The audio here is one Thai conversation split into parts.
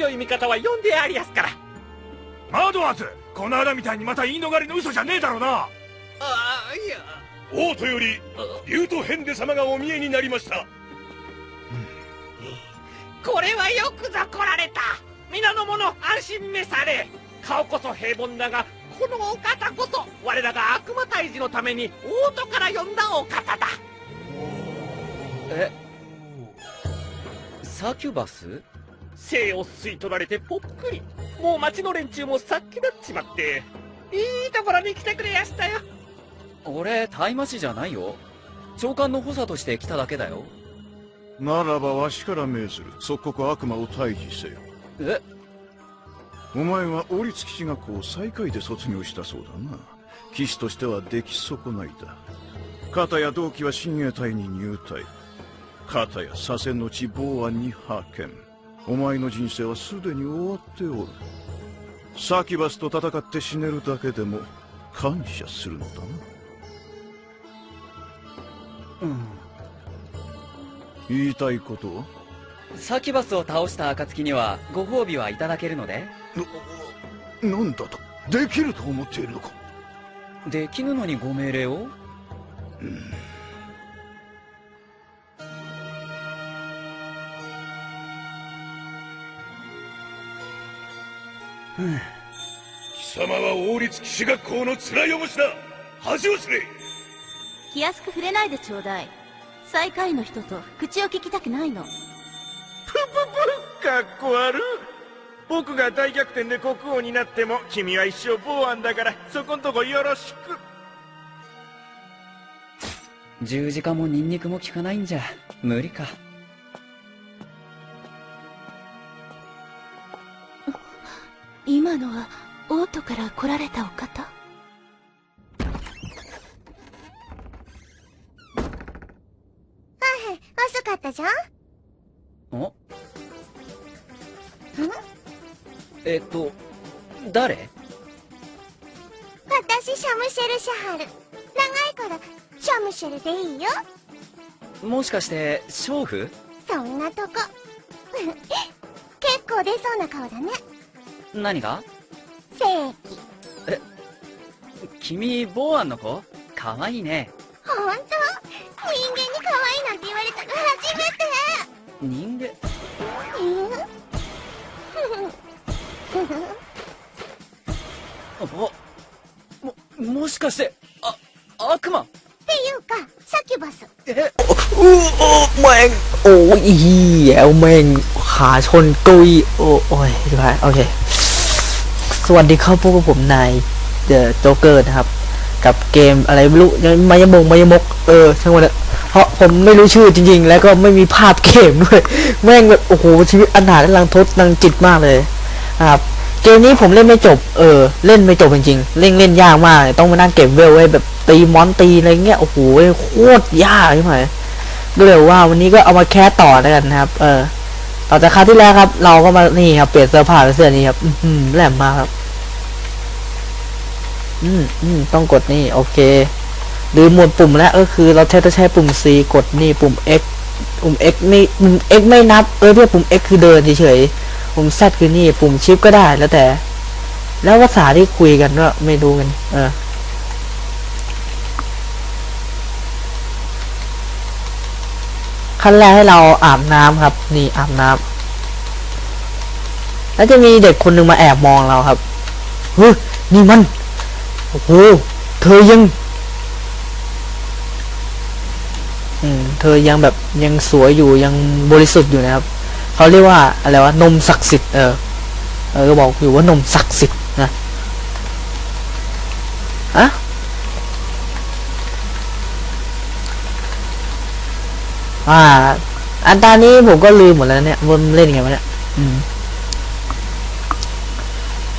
強い味方は呼んでありやすから。マドこの間みたいにまた言い逃れの嘘じゃねえだろうな。ああいや。王都より竜とヘンデ様がお見えになりました。これはよくぞ来られた。皆の者安心召され。顔こそ平凡だがこのお方こそ我らが悪魔退治のために王都から呼んだお方だ。えサキュバス？生を吸い取られてぽっくり。もう町の連中もさっきなっちまって。いいところに来てくれやしたよ。俺大魔師じゃないよ。長官の補佐として来ただけだよ。ならばわしから命ずる。即刻悪魔を退治せよ。え？お前は王立騎士学校を最下位で卒業したそうだな。騎士としては出来損ないだ。片や同期は親衛隊に入隊。片や左遷の地防安に派遣お前の人生はすでに終わっておる。サキバスと戦って死ねるだけでも感謝するのだな。うん。言いたいことは？サキュバスを倒した暁にはご褒美はいただけるので。ななんだと？できると思っているのか？できぬのにご命令を？貴様は王立騎士学校の面汚しだ。恥を知れ。気安く触れないでちょうだい。最下位の人と口を聞きたくないの。かっこ悪。い僕が大逆転で国王になっても君は一生防安だからそこんとこよろしく。十字架もニンニクも効かないんじゃ無理かのは王都から来られたお方？遅かったじゃん？お？えっと誰？私シャムシェル・シャハル。長いからシャムシェルでいいよ。もしかして娼婦？そんなとこ。結構出そうな顔だね。何が？正規君ボーアンの子かわいいねほんと人間に可愛いなんて言われたの初めて人間あももしかしてあ悪魔っていうかサキュバスえ อู้โอ้แม่งโอ้ยเฮียแม่งขาชนเกุยโอ้โอ้ยสุดท้ายโอเค ส วัสดีครับพวกผมนายเดอะโจ๊กเกอร์นะครับ กับเกมอะไรไม่รู้ยังมายมงมายมกเออช่างมันเถอะเพราะผมไม่รู้ชื่อจริง ๆ แล้วก็ไม่มีภาพเกมด้วยแม่งแบบโอ้โหชีวิตอันหาและลังทดลังจิตมากเลยครับเกมนี้ผมเล่นไม่จบเออเล่นไม่จบจริงๆเล่นเล่นยากมากเลยต้องมานั่งเก็บเวลไว้แบบตีมอนตีอะไรเงี้ยโอ้โหโคตรยากใช่ไหมก็เลยว่าวันนี้ก็เอามาแคสต่อแล้วกันนะครับ เออต่อจากคราวที่แล้วครับ เราก็มานี่ครับเปลี่ยนเสื้อผ้าเป็นเสื้อนี้ครับ อือหือแหลมมากครับ อืมอืมต้องกดนี่ โอเคหรือหมวดปุ่มแล้วก็คือเราแทบจะใช้ปุ่ม C กดนี่ปุ่ม X ปุ่ม X ไม่ปุ่ม X ไม่นับเออเพื่อปุ่ม X คือเดินเฉยๆปุ่ม Z คือนี่ปุ่มชิปก็ได้แล้วแต่ แล้วภาษาที่คุยกันก็ไม่รู้กัน เออขั้นแรกให้เราอาบน้ำครับ นี่อาบน้ำแล้วจะมีเด็กคนหนึ่งมาแอบมองเราครับเฮ้ยนี่มัน โอ้โหเธอยัง อืม เธอยังแบบยังสวยอยู่ยังบริสุทธิ์อยู่นะครับเขาเรียกว่าอะไรวะนมศักดิ์สิทธิ์เออเออก็บอกอยู่ว่านมศักดิ์สิทธิ์นะอะอ่า อันตานี้ผมก็ลืมหมดแล้วเนี่ยว่ามันเล่นยังไงวะเนี่ยอืม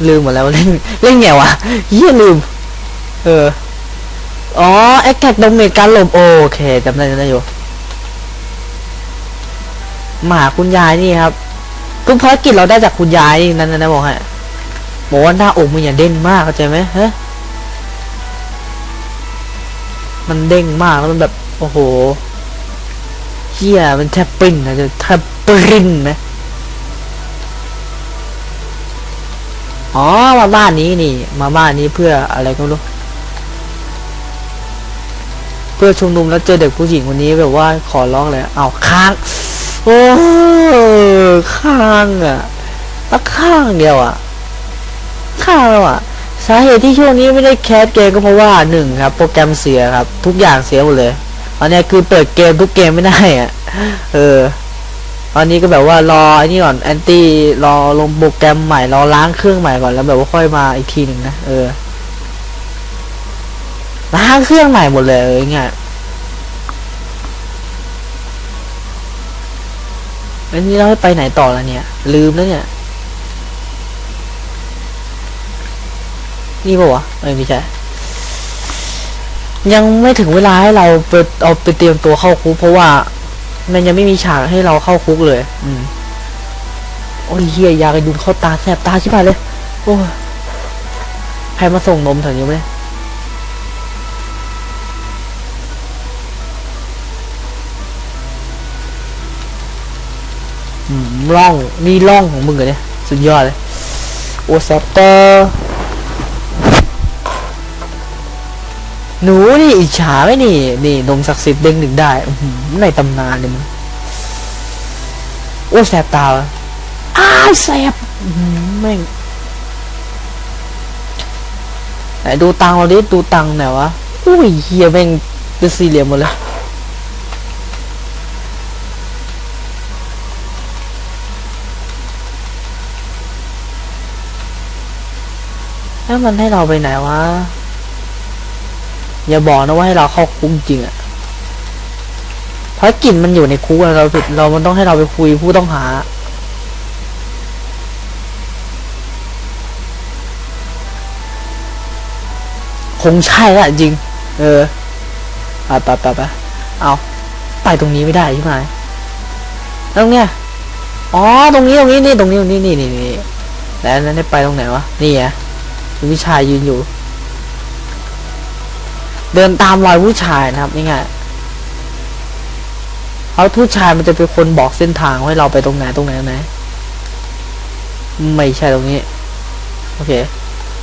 ลืมหมดแล้วเล่นเล่นไงวะเฮียลืม เออ อ๋อแอคแท็กดมเมจการหลบโอเคจำได้จำได้อยู่มาหาคุณยายนี่ครับทุกภารกิจเราได้จากคุณยายนี่นั่นนะบอกให้บอกว่าหน้าอกมันอย่าเด้งมากเข้าใจไหมฮะมันเด้งมากแล้วมันแบบ โอ้โหเฮียมันแทบปริ้นนะจะแทบปริ้นนะอ๋อมาบ้านนี้นี่ มาบ้านนี้เพื่ออะไรก็รู้ พื่อชุมนุมแล้วเจอเด็กผู้หญิงคนนี้แบบว่าขอร้องเลยเอาค้างโอ้ข้างอะแล้วข้างเดียวอะข้างอะสาเหตุที่ช่วงนี้ไม่ได้แคสเกมก็เพราะว่าหนึ่งครับ โปรแกรมเสียครับ ทุกอย่างเสียหมดเลยตอนนี้คือเปิดเกมทุกเกมไม่ได้อะเออตอนนี้ก็แบบว่ารอไอ้นี่ก่อนแอนตี้รอลงโปรแกรมใหม่รอล้างเครื่องใหม่ก่อนแล้วแบบว่าค่อยมาอีกทีหนึ่งนะเออ ล้างเครื่องใหม่หมดเลยเงี้ยแล้วนี่เราไปไหนต่อแล้วเนี่ย ลืมแล้วเนี่ย นี่ปะวะเอ้ยไม่ใช่ ยังไม่ถึงเวลาให้เราไปเอาไปเตรียมตัวเข้าคุก เพราะว่า มันยังไม่มีฉากให้เราเข้าคุกเลย อืมโอ้ยเฮียยากระยุงเข้าตาแสบตาชิบหายเลย โอ้ยใครมาส่งนมแถวนี้ไหม ร่องนี่ร่องของมึงเหรอเนี่ยสุดยอดเลยโอ้แซบเตอร์หนูนี่อิจฉาไหมนี่ นี่นมศักดิ์สิทธิ์เด้งหนึ่งได้ในตำนานเลยมึงโอ้แสบตาว่ะอ้าแสบแม่งไหนดูตังเราดิดูตังไหนวะ อุ้ยเฮียแม่งเป็นสี่เหลี่ยมหมดเลย แล้วมันให้เราไปไหนวะ อย่าบอกนะว่าให้เราเข้าคุกจริงอะเพราะกลิ่นมันอยู่ในคุกเราผิดเรามันต้องให้เราไปคุยผู้ต้องหา คงใช่ละจริง เออไปไปไปไปเอาไปตรงนี้ไม่ได้ใช่ไหมแล้วตรงเนี้ยอ๋อ ตรงนี้ ตรงนี้ นี่ ตรงนี้ นี่นี่นี่แล้วนั้นได้ไปตรงไหนวะ นี่ไง ผู้ชายยืนอยู่ เดินตามรอยผู้ชายนะครับนี่ไงเขาผู้ชายมันจะเป็นคนบอกเส้นทางให้เราไปตรงไหนตรงไหนไหนไม่ใช่ตรงนี้ โอเค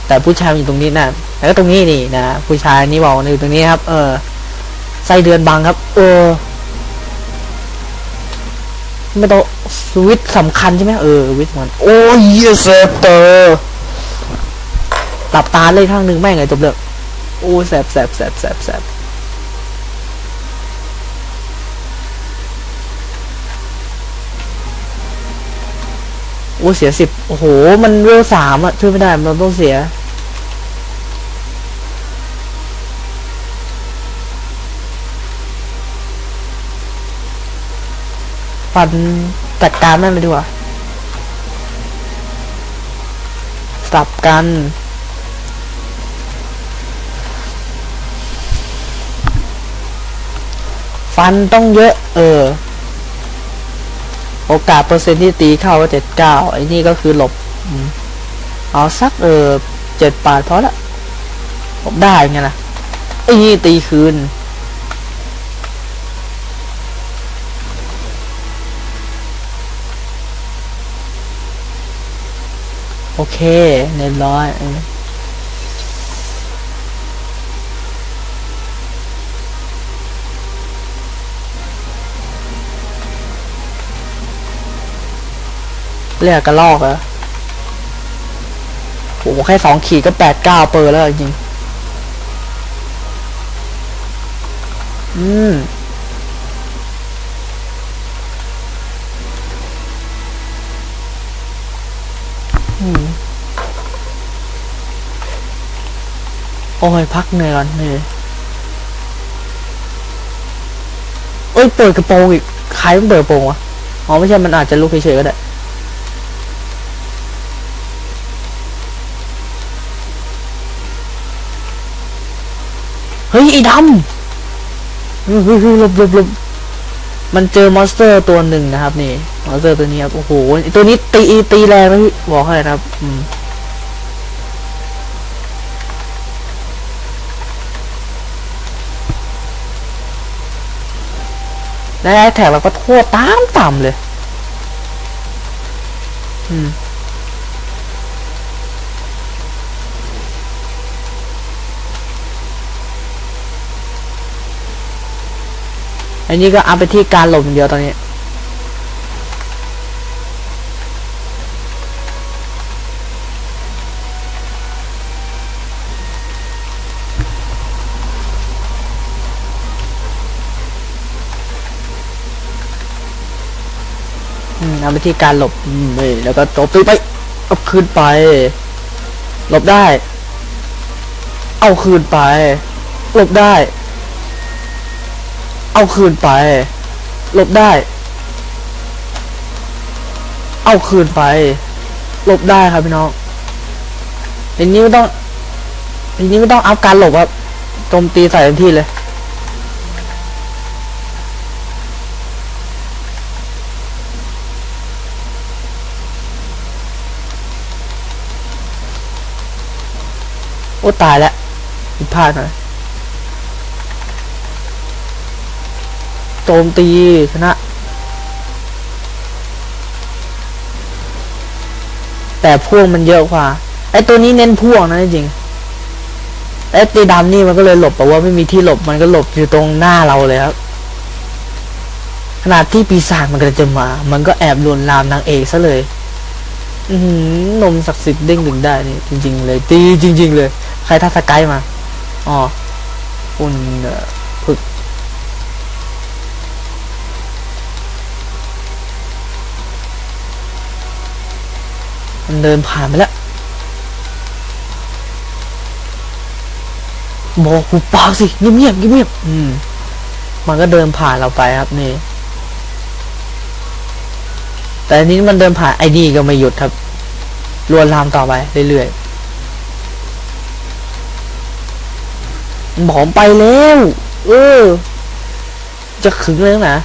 แต่ผู้ชายอยู่ตรงนี้นะแล้วก็ตรงนี้นี่นะผู้ชายนี่บอกอยู่ตรงนี้ครับ เออไส้เดือนบังครับ เออไม่ต้องสวิตสำคัญใช่ไหมเออสวิตมันโอ้ยเซฟเตอร์ หลับตาเลยข้างหนึ่งแม่งไงจบเรื่องโอ้แสบแสบแสบแสบแสบโอ้เสียสิบโอ้โห มันเวลสามอะช่วยไม่ได้มันต้องเสียฟันจัดการนั่นเลยดีกว่าสับกัน ฟันต้องเยอะ เออ โอกาสเปอร์เซ็นต์ที่ตีเข้าก็เจ็ดเก้าไอ้นี่ก็คือหลบ เอาสักเออเจ็ดปาดพอละผมได้ไงล่ะไอ้นี่ตีคืนโอเคเรียบร้อย เรียกกระลอกเหรอโอ้โหแค่สองขีดก็แปดเก้าเปอร์แล้วจริง อืมอืมโอ้ยพักเหนื่อยก่อนเหนื่อยเอ้ยเปิดกระโปรงอีก ใครมันเปิดกระโปรงวะ อ๋อไม่ใช่มันอาจจะลุกเฉยๆก็ได้ ฮ้ยไอ้ดำเฮ้ยเฮ้ยหลบหลบหลบมันเจอมอนสเตอร์ตัวหนึ่งนะครับนี่มอนสเตอร์ตัวนี้ครับโอ้โหตัวนี้ตีตีแรงนะพี่บอกให้นะครับอืมและแอคแท็กเราก็โทษตามต่ำเลย อืม อันนี้ก็เอัพไปที่การหลบอย่างเดียวตอนนี้อืมเอาไปที่การหลบนี่แล้วก็โจมตีไป เอาคืนไป หลบได้ เอาคืนไป หลบได้ เอาคืนไปหลบได้ เอาคืนไปหลบได้ครับพี่น้องทีนี้ไม่ต้องทีนี้ไม่ต้องอัพการหลบครับโจมตีใส่ทันทีเลยโอ้ตายแล้วผิดพลาดหน่อย โจมตีชนะ แต่พ่วงมันเยอะกว่า ไอตัวนี้เน้นพ่วงนะจริงไอตีดำนี่มันก็เลยหลบแต่ว่าไม่มีที่หลบมันก็หลบอยู่ตรงหน้าเราเลยครับ ขนาดที่ปีศาจมันก็จะมา มันก็แอบลวนลามนางเอกซะเลย อืนมศักดิ์สิทธิ์เด้งดึงได้นี่จริง ๆ เลย ตีจริง ๆ เลย ใครทักสกายมาอ๋อคุณเอ่อฝึก มันเดินผ่านไปแล้วบอกกูปากสิเงียบเงียบๆเงียบๆอืม มันก็เดินผ่านเราไปครับนี่ แต่อันนี้มันเดินผ่านไอ้นี่ก็ไม่หยุดครับลวนลามต่อไปเรื่อยๆมันบอกไปแล้วเออ จะขึงเลยนะ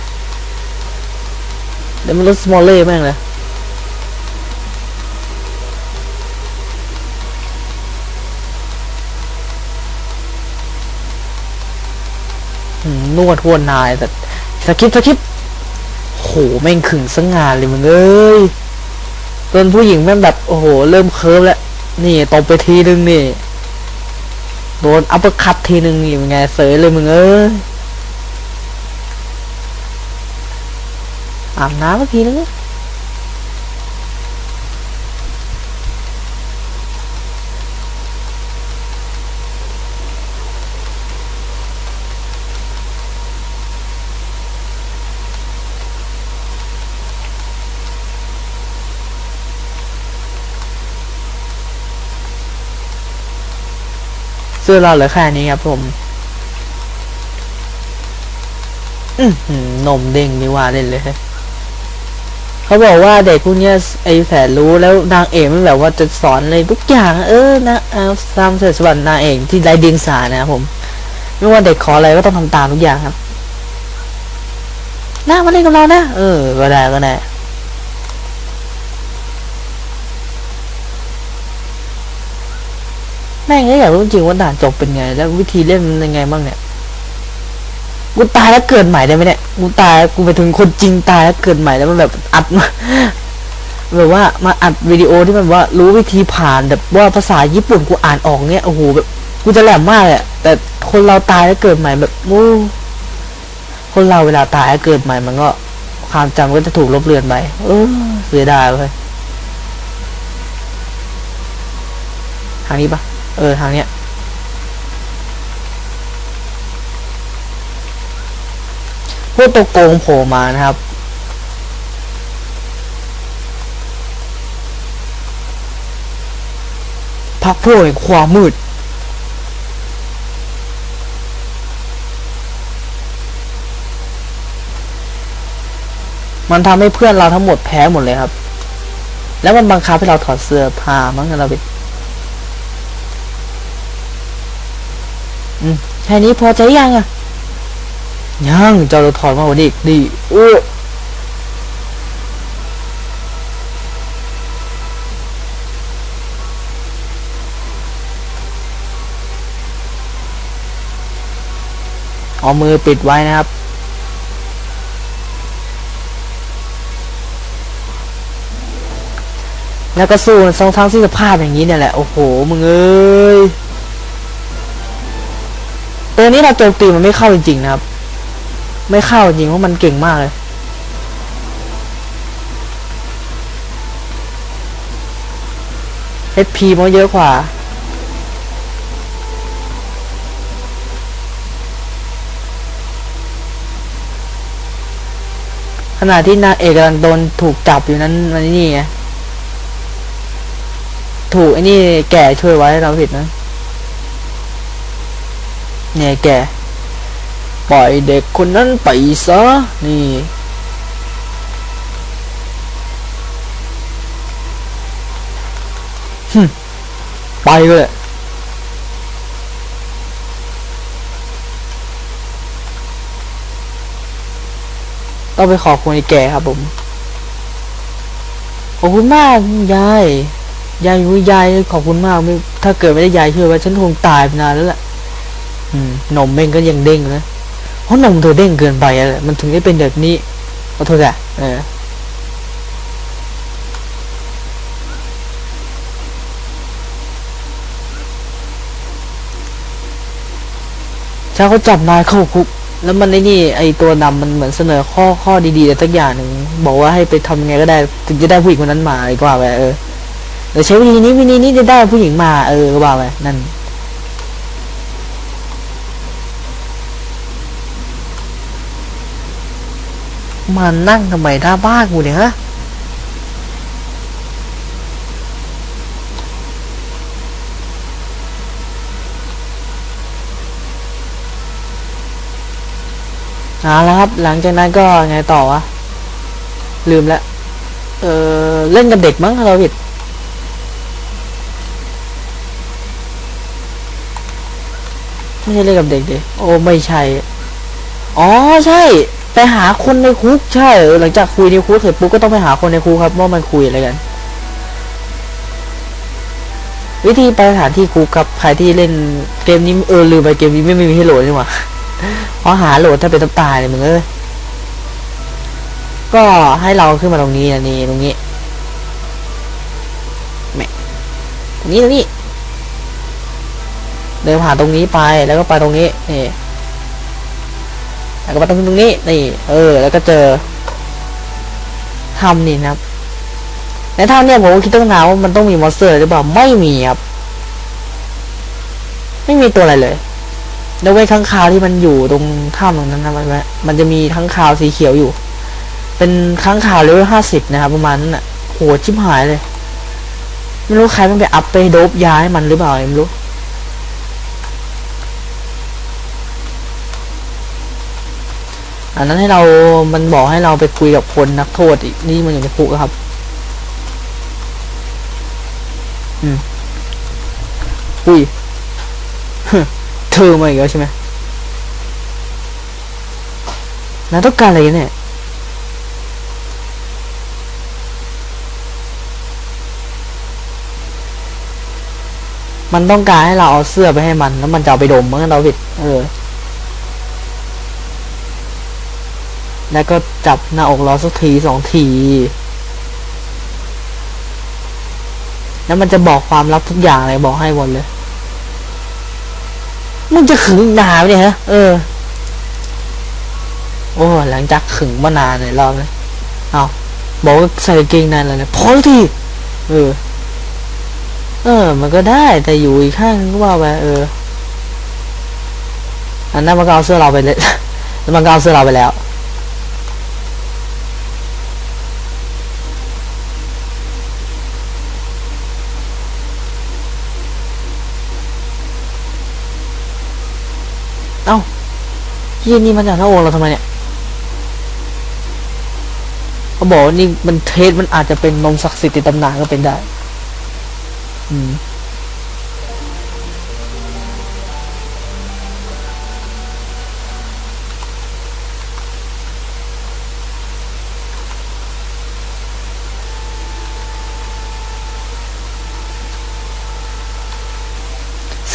เดี๋ยวมันลดสมอลเล่แม่งเลย นวดทวนนายแต่สคริปต์สคริปต์โหแม่งขึงสง่าเลยมึงเอ้ยจนผู้หญิงแม่งแบบโอ้โห เริ่มเคิร์ฟแล้ว นี่ตบไปทีนึงนี่โดนอัปเปอร์คัตทีนึงนี่เป็นไงเสยเลยมึงเอ้ยอาบน้ำเมื่อกี้นึง เสื้อเราเหลือแค่นี้ครับผมอืนมเด้งนี่ว่าเล่นเลยเขาบอกว่าเด็กพวกเนี้ยไอแสนรู้แล้วนางเอกมันแบบว่าจะสอนอะไรทุกอย่าง เออนะเอาตามเสด็จสวรรค์นางเอกที่ไรเดียงสานะครับผม ไม่ว่าเด็กขออะไรก็ต้องทำตามทุกอย่างครับน่ามาเล่นกับเรานะเออก็ได้ก็ได้ แม่งก็อยากรู้จริงว่าด่านจบเป็นไง แล้ววิธีเล่นมันยังไงบ้างเนี่ย กูตายแล้วเกิดใหม่ได้ไหมเนี่ย กูตายกูไปถึงคนจริงตายแล้วเกิดใหม่แล้วมันแบบอัดมาแบบว่ามาอัดวิดีโอที่มันว่ารู้วิธีผ่านแบบว่าภาษาญี่ปุ่นกูอ่านออกเนี้ยโอ้โหแบบกูจะแหลมมากเลยแต่คนเราตายแล้วเกิดใหม่แบบโอ้คนเราเวลาตายแล้วเกิดใหม่มันก็ความจำก็จะถูกลบเลือนไปเออเสียดายเลยทางนี้ปะ เออ ทางเนี้ย พวกตัวโกงโผล่มานะครับ พักพวกแห่งความมืด มันทำให้เพื่อนเราทั้งหมดแพ้หมดเลยครับ แล้วมันบังคับให้เราถอดเสื้อผ้ามั้งเราไป อืมแค่นี้พอใจยังอะยังเจ้าเราถอนมาว่านี้ดีโอ้เอามือปิดไว้นะครับ แล้วก็สู้ทั้งทั้งที่สภาพอย่างนี้เนี่ยแหละ โอ้โห มึงเอ้ย ตัวนี้เราโจมตีมันไม่เข้าจริงๆนะครับ ไม่เข้าจริงเพราะมันเก่งมากเลย HP มันเยอะกว่าขณะที่นางเอกกำลังโดนถูกจับอยู่นั้นมันนี่ไงถูกไอ้นี่แก่ช่วยไว้เราผิดนะ เนี่ยแก ปล่อยเด็กคนนั้นไปซะ นี่หึไปเลยต้องไปขอบคุณไอ้แก่ครับผม ขอบคุณมากยาย ยายยายขอบคุณมาก ถ้าเกิดไม่ได้ยายช่วยไว้ฉันคงตายไปนานแล้วแหละ นมเองก็ยังเด้งนะเพราะนมเธอเด้งเกินไปอะมันถึงได้เป็นแบบนี้ขอโทษอะเออถ้าเขาจับนายเข้าคุก แล้วมันไอ้นี่ ไอตัวนำมันเหมือนเสนอข้อข้อดีๆแต่สักอย่างหนึ่งบอกว่าให้ไปทำยังไงก็ได้ ถึงจะได้ผู้หญิงคนนั้นมาอะไรกว่าไปเออเดี๋ยวใช้วิธีนี้วิธีนี้จะได้ผู้หญิงมาเออก็ว่าไปนั่น มานั่งทำไมหน้าบ้านกูเนี่ยฮะเอาละครับ หลังจากนั้นก็ไงต่อวะ ลืมละ เออเล่นกับเด็กมั้งถ้าเราผิดไม่ใช่เล่นกับเด็กดิโอ้ไม่ใช่ อ๋อใช่ ไปหาคนในคุกใช่ หลังจากคุยในคุกเสร็จปุ๊บก็ต้องไปหาคนในคุกครับว่ามันคุยอะไรกัน วิธีไปสถานที่คุกครับใครที่เล่นเกมนี้เออลืมไปเกมนี้ไม่มีให้โหลดนี่หว่าเพราะหาโหลดถ้าเป็นตับตายเลยมึงเอ้ยก็ให้เราขึ้นมาตรงนี้นะนี่ตรงนี้แม่ตรงนี้ตรงนี้ เดินผ่านตรงนี้ไปแล้วก็ไปตรงนี้นี่ แล้วก็มาตรงตรงนี้นี่ เออ แล้วก็เจอถ้ำนี่นะครับในถ้ำเนี่ยผมก็คิดตั้งนานว่ามันต้องมีมอนสเตอร์หรือเปล่าไม่มีครับ ไม่มีตัวอะไรเลยแล้วเว้นข้างคาวที่มันอยู่ตรงถ้ำตรงนั้นนะมันมันจะมีข้างคาวสีเขียวอยู่ เป็นข้างคาวเลเวลห้าสิบนะครับ ประมาณนั้นอะโหชิบหายเลย ไม่รู้ใครมันไปอัพไปโดบย้ายมันหรือเปล่าไม่รู้ อันนั้นให้เรา มันบอกให้เราไปคุยกับคนนักโทษอีก นี่มันอยู่ในคุกครับ อืม อุ้ย เธอมาอีกแล้วใช่ไหมนายต้องการอะไรเนี่ยมันต้องการให้เราเอาเสื้อไปให้มัน แล้วมันจะเอาไปดมมั้งเราผิด เออ แล้วก็จับหน้าอกเราสักทีสองที แล้วมันจะบอกความลับทุกอย่างเลยบอกให้หมดเลย มึงจะขึงนานเนี่ยฮะ เออ โอ้หลังจากขึงมานานเลยรอบนี้เอาบอกว่าใส่เกงในแล้วเนี่ยพอทีเออ เออ มันก็ได้แต่อยู่อีกข้างก็ว่าไปเออ อันนั้นมันก็เอาเสื้อเราไปเลย มันก็เอาเสื้อเราไปแล้ว ยี่นี่มันจากหน้าอกเราทำไมเนี่ยเขาบอกว่านี่มันเทสมันอาจจะเป็นนมศักดิ์สิทธิ์ในตำนานก็เป็นได้ อืม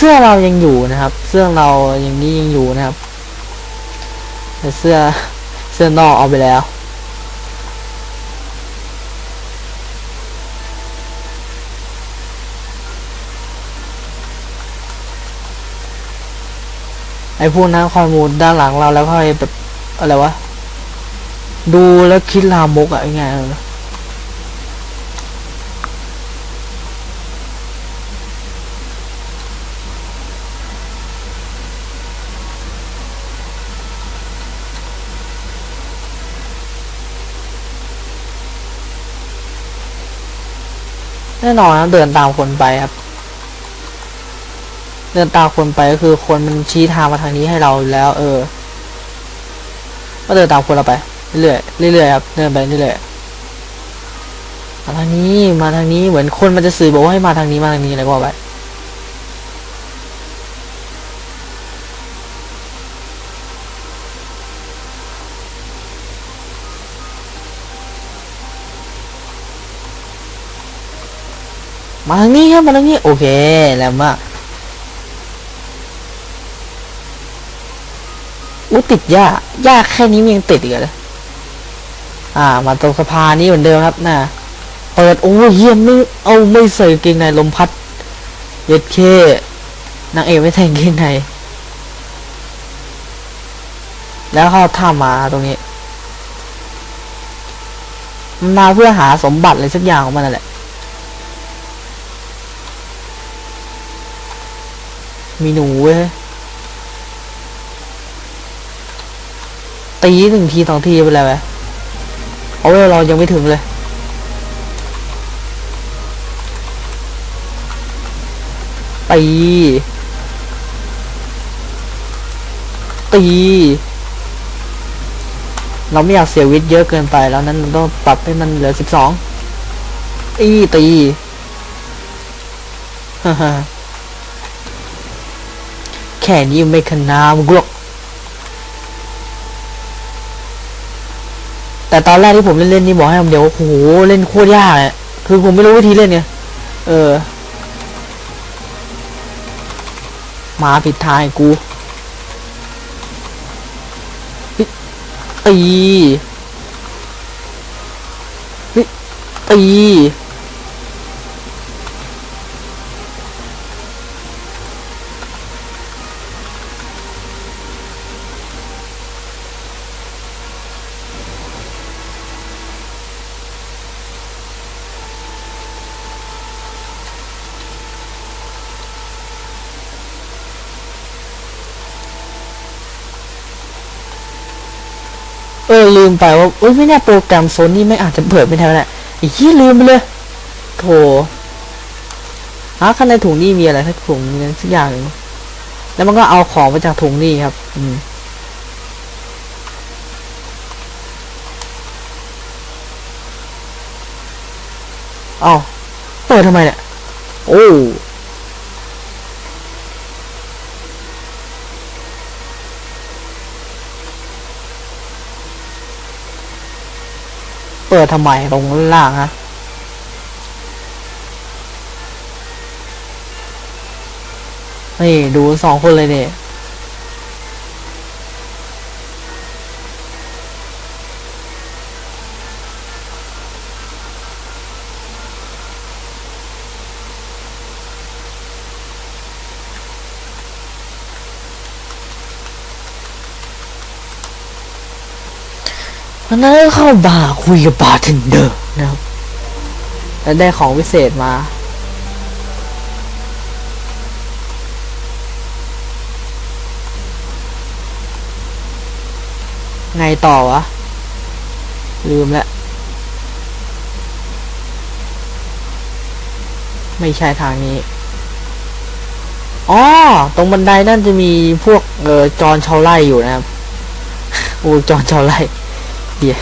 เสื้อเรายังอยู่นะครับ เสื้อเราอย่างนี้ยังอยู่นะครับ แต่เสื้อเสื้อนอกเอาไปแล้วไอ้พวกนั้นคอยมูดด้านหลังเราแล้วค่อยแบบอะไรวะ ดูแล้วคิดลามกอะยังไงเออ แน่นอนนะเดินตามคนไปครับ เดินตามคนไปก็คือคนมันชี้ทางมาทางนี้ให้เราแล้ว เออ ก็เดินตามคนเราไปเรื่อยๆเรื่อยๆครับเดินไปเรื่อยๆมาทางนี้มาทางนี้เหมือนคนมันจะสื่อบอกว่าให้มาทางนี้มาทางนี้อะไรก็ว่าไป มาทางนี้ครับมาทางนี้โอเคแล้วมากอู้ติดหญ้าหญ้าแค่นี้มันยังติดอีกเหรออ่า มาตรงสะพานนี้เหมือนเดิมครับน่ะเปิดโอ้เยี่ยมไม่เอาไม่ใส่กางเกงในลมพัดเย็ดเคนางเอกไม่ใส่กางเกงในแล้วเขาถ้ามาตรงนี้ มาเพื่อหาสมบัติอะไรสักอย่างของมันนั่นแหละ มีหนูเว้ยตีหนึ่งทีสองทีไปแล้วไหมเอาไว้เรายังไม่ถึงเลยตี ตี เราไม่อยากเสียวิทย์เยอะเกินไปแล้วนั้นเราต้องปรับให้มันเหลือสิบสองตีตีฮ่าฮ่า ค่นี้ไม่ขนามกหรอกแต่ตอนแรกที่ผมเล่นๆนี่บอกให้ผมเดี๋ยวโอ้โหเล่นโคตรยากเลยคือผมไม่รู้วิธีเล่นไงเออ มาผิดทางกูเฮ้ยตีเฮ้ยตี ลืมไปว่าเอ้ยไม่แน่โปรแกรมโซนนี่ไม่อาจจะเปิดไม่ได้แหละไอ้ยี่ลืมไปเลยโถฮะข้างในถุงนี่มีอะไรสักถุงนึงสักอย่างหนึ่งแล้วมันก็เอาของมาจากถุงนี่ครับ อืมเอาเปิดทำไมเนี่ย โอ้ เปิดทำไมตรงล่างฮะนี่ดูสองคนเลยเนี่ย นนั้นก็เข้าบาร์คุยกับบาร์เทนเดอร์นะครับแล้วได้ของพิเศษมา ไงต่อวะ ลืมแล้ว ไม่ใช่ทางนี้อ๋อตรงบันไดนั่นจะมีพวกเออจอนชาวไร่อยู่นะครับโอ้จอนชาวไร่ เดี๋ย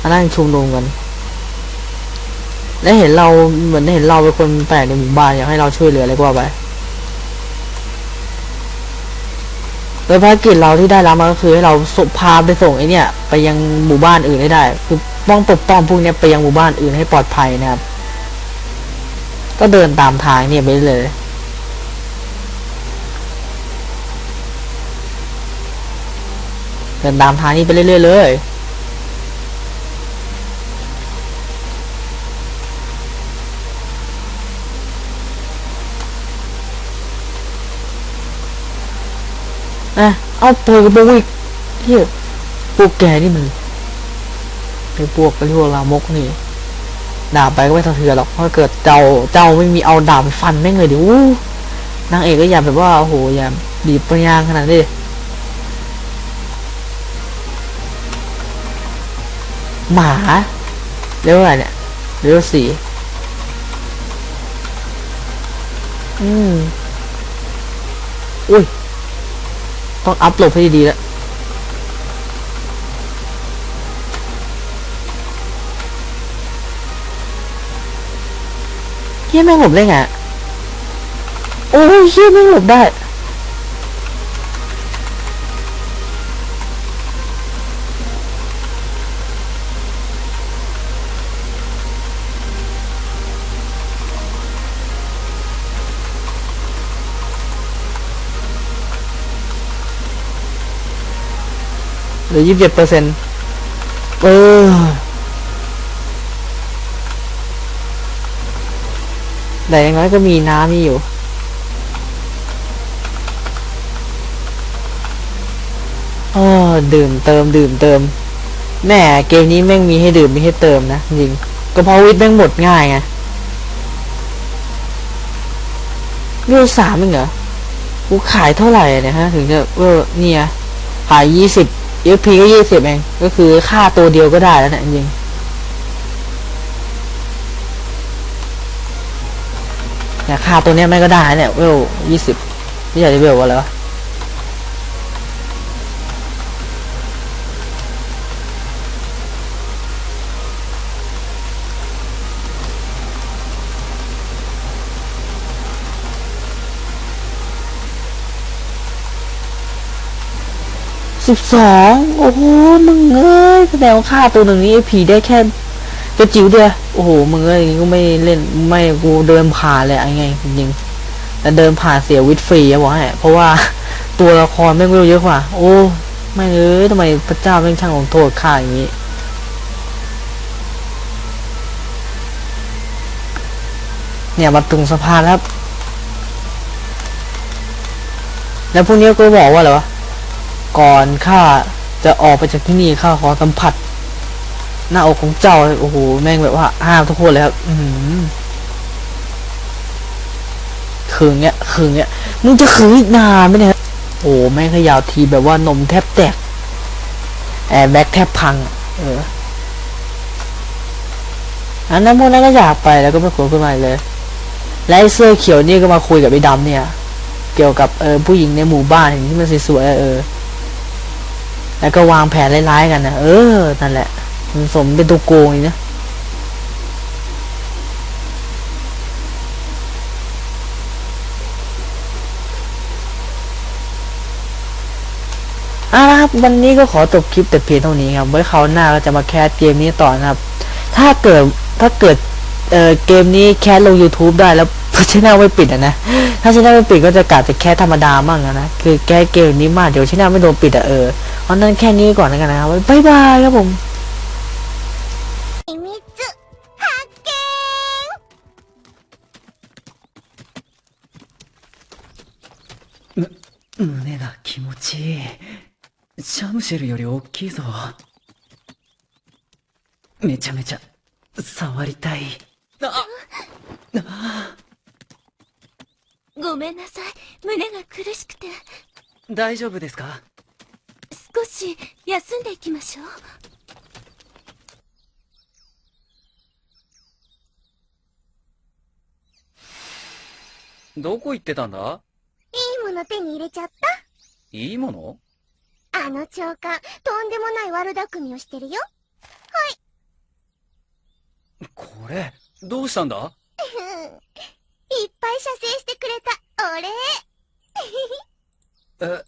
มานั่งชุมนุมกัน และเห็นเราเหมือนเห็นเราเป็นคนแปลกในหมู่บ้านอยากให้เราช่วยเหลืออะไรก็ว่าไปโดยภารกิจเราที่ได้รับมาก็คือให้เราสพาไปส่งไอเนี่ย ไปยังหมู่บ้านอื่นให้ได้ คือป้องปกป้องพวกเนี้ยไปยังหมู่บ้านอื่นให้ปลอดภัยนะครับ ก็เดินตามทางเนี่ยไปเลย เดินตามทางนี้ไปเรื่อยๆเลยนะเอาเปิดกระโปรงอีกเฮียพวกแกนี่มันไอ้พวกไอ้พวกลามกนี่ด่าไปก็ไม่สะเทือนหรอกเพราะเกิดเจ้าเจ้าไม่มีเอาดาบไปฟันแม่งเลยดิวู้นางเอกก็อย่าแบบว่าโอ้โหอย่าบีบประยางขนาดนี้ หมาเรียกว่าอะไรเนี่ยเรียกว่าสีอืมอุ้ย ต้องอัพโหลดให้ดีๆแล้วเฮียแม่งหลบได้ไงโอ้ยเฮียแม่งหลบได้ หลือยี่สิบเจ็ดเปอร์เซ็นต์เออแต่อย่างน้อยก็มีน้ำนี่อยู่ เออดื่มเติมดื่มเติมแหม่เกมนี้แม่งมีให้ดื่มมีให้เติมนะจริงก็เพราะวิทย์แม่งหมดง่ายไงเรื่องสามเองเหรอ กูขายเท่าไหร่เนี่ยฮะ ถึงจะเออเนี่ย ขายยี่สิบ UP ก็ยี่สิบเองก็คือค่าตัวเดียวก็ได้แล้วเนี่ยจริงเนี่ยค่าตัวเนี้ยไม่ก็ได้เนี่ยเวลยี่สิบไม่ใช่เวลว่าอะไรว สิบสองโอ้โหมึงเอ้ยแสดงว่าค่าตัวหนึ่งนี้ AP ได้แค่กระจิ๋วเดียวโอ้โหมึงเอ้ยก็ไม่เล่นไม่กูเดินผ่านเลยไอ้ไงจริงแต่เดินผ่านเสียวิทย์ฟรีอะบอกให้เพราะว่าตัวละครแม่งเวลเยอะกว่า โอ้ไม่เอ้ยทำไมพระเจ้าแม่งช่างลงโทษข้าอย่างนี้เนี่ยมาถึงสะพานแล้วครับแล้วพวกนี้ก็บอกว่าอะไรวะ ก่อนข้าจะออกไปจากที่นี่ข้าขอสัมผัส หน้าอกของเจ้าโอ้โหแม่งแบบว่าห้ามทุกคนเลยครับ อือหือคืนเนี้ยคืนเนี้ยมึงจะคืนอีกนานไหมเนี่ยโอ้แม่งขยาวทีแบบว่านมแทบแตกแอร์แบ็กแทบพัง เอออันนั้นพวกนั้นก็อยากไปแล้วก็ไม่ควรขึ้นมาเลย และไอ้เสื้อเขียวนี่ก็มาคุยกับไอ้ดำเนี่ย เกี่ยวกับเออผู้หญิงในหมู่บ้านเห็นที่มันสวยๆเออ แล้วก็วางแผนร้ายๆกันนะเออ นั่นแหละ มันสมเป็นตัวโกงอีกนะเอาละครับวันนี้ก็ขอจบคลิปแต่เพียงเท่านี้ครับ ไว้คราวหน้าก็จะมาแคสเกมนี้ต่อนะครับ ถ้าเกิดถ้าเกิดเอ่อเกมนี้แคสลง YouTube ได้แล้วชแนลไม่ปิดอะนะ ถ้าชแนลไม่ปิดก็จะกลายเป็นแค่ธรรมดามั่งอะนะ คือแก้เกมนี้มากเดี๋ยวชแนลไม่โดนปิดอะเออเพราะนั้นแค่นี้ก่อนแล้วกันนะครับบ๊ายบายครับผม 秘密発見胸が気持ちいい。シャムシェルより大きいぞ。めちゃめちゃ、触りたい。ああごめんなさい。胸が苦しくて。大丈夫ですか少 し休んでいきましょう。どこ行ってたんだ？いいもの手に入れちゃっいいもの？たあの長官、とんでもない悪巧みをしてるよ。これ、どうしたんだ？いっぱい射精してくれた、お礼。え、